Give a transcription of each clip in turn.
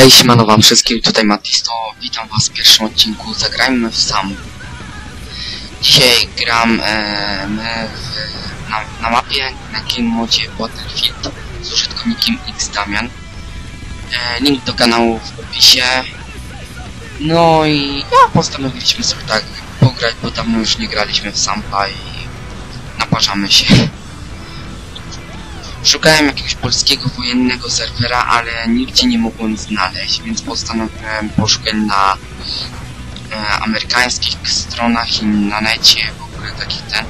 Hej, siemano wam wszystkim, tutaj Matisto, witam was w pierwszym odcinku Zagrajmy w Sam. Dzisiaj gram e, w, na, na mapie na game modzie Battlefield z użytkownikiem Xdamian. E, link do kanału w opisie. No i ja postanowiliśmy sobie tak pograć, bo dawno już nie graliśmy w Sampa i naparzamy się. Szukałem jakiegoś polskiego wojennego serwera, ale nigdzie nie mogłem znaleźć, więc postanowiłem poszukać na e, amerykańskich stronach i na necie, w ogóle takich ten.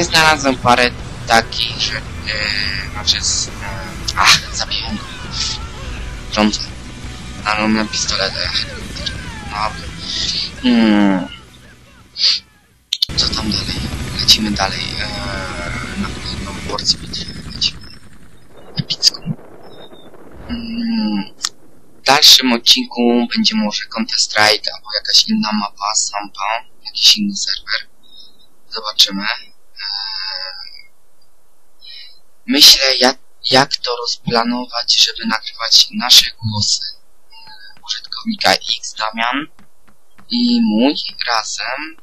I znalazłem parę takich, że... E, znaczy... Z, e, ach, zabiłem. Trącę. Ale na pistolet. No, hmm. Co tam dalej? Lecimy dalej. E, na kolejną porcję bitwy W dalszym odcinku będzie może Counter-Strike albo jakaś inna mapa, Sampa, jakiś inny serwer. Zobaczymy. Eee, Myślę, jak, jak to rozplanować, żeby nagrywać nasze głosy eee, użytkownika X Damian i mój razem.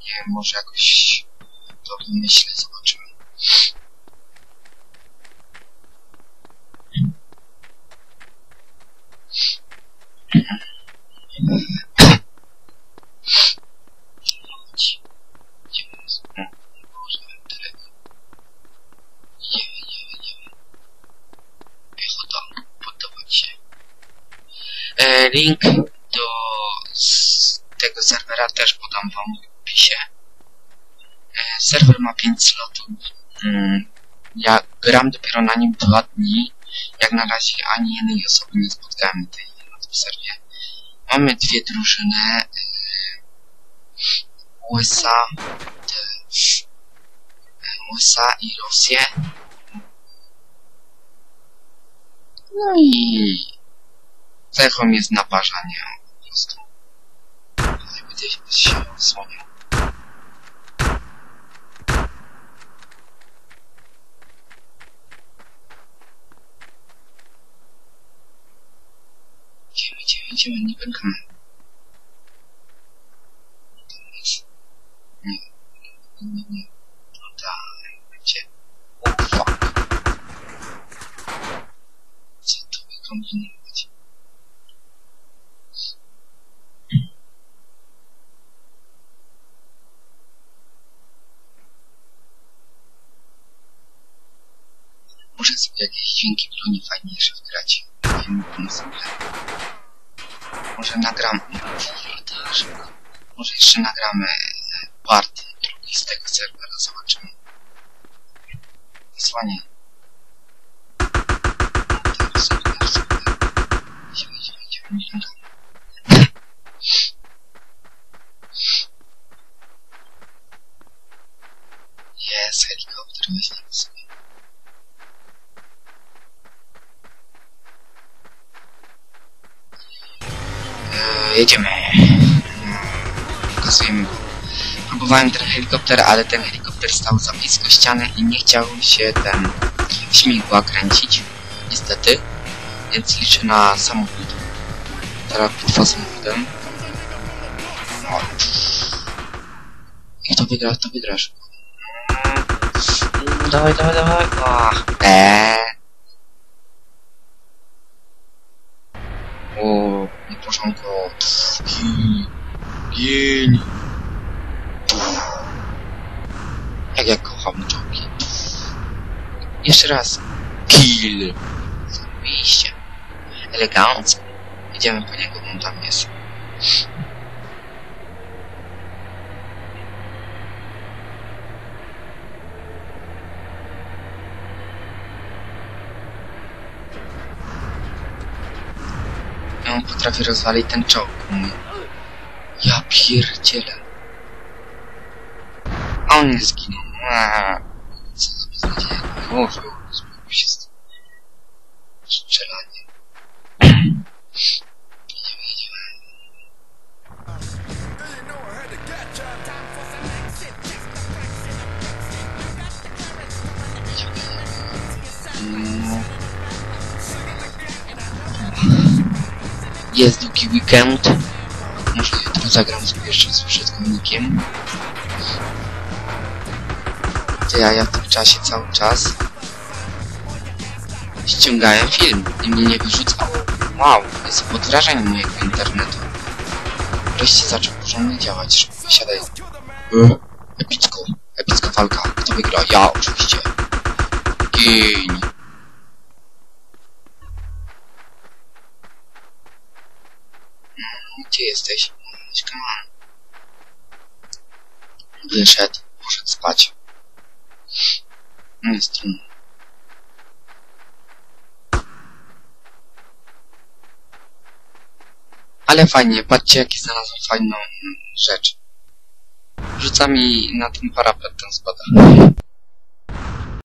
Nie wiem, może jakoś to wymyślę, zobaczymy. Piechota, podobać się. E, link do tego serwera też podam wam w opisie. E, serwer ma 5 slotów. Mm, ja gram dopiero na nim 2 dni. Jak na razie ani jednej osoby nie spotkałem na tym serwie. Mamy dwie drużyny. y, USA, y, USA i Rosję. No i cechą jest naparzanie po prostu. Tutaj będę się odsłonił. Idziemy, idziemy, idziemy, nie pękamy. Nie, nie, nie. No tak, gdzie? O, fuck. Co tu wykombinować? Muszę sobie jakieś dźwięki broni fajniejsze wgrać. Nie wiem, pomysł. Może nagram... Może jeszcze nagramy e, part drugi z tego serwera, zobaczymy. Wysłanie. Idziemy, idziemy. Jest helikopter, weźmiemy sobie. E, jedziemy. Pokazujemy. Próbowałem ten helikopter, ale ten helikopter stał za blisko ściany i nie chciał się ten śmigła kręcić. Niestety. Więc liczę na samochód. Teraz bitwa samochodem. O. I kto wygra, to wygrasz. Dawaj, dawaj, dawaj. O. Eee. O, nie porządku. Gin. Gin. Jak ja kocham czołgi. Jeszcze raz. Kill. Zarobiliście. Elegancko. Idziemy po niego, on tam jest. I on potrafi rozwalić ten czołg mój. Ja pierdzielę. A on nie zginął. Eee, Co za beznadzieja. Mów, Jest długi weekend. Może jutro zagram sobie jeszcze z użytkownikiem. To ja, ja w tym czasie cały czas ściągałem film i mnie nie wyrzucał. Wow, jest pod mojego internetu. Wreszcie zaczął porządnie działać, szybko wysiadaj. Yy, epicko, epicka walka. Kto wygra? Ja oczywiście. Gin. Gdzie jesteś? Come on. Wyszedł, poszedł spać. No jest trudno. Ale fajnie, patrzcie jaki znalazłem fajną rzecz. Rzuca mi na ten parapet ten spada.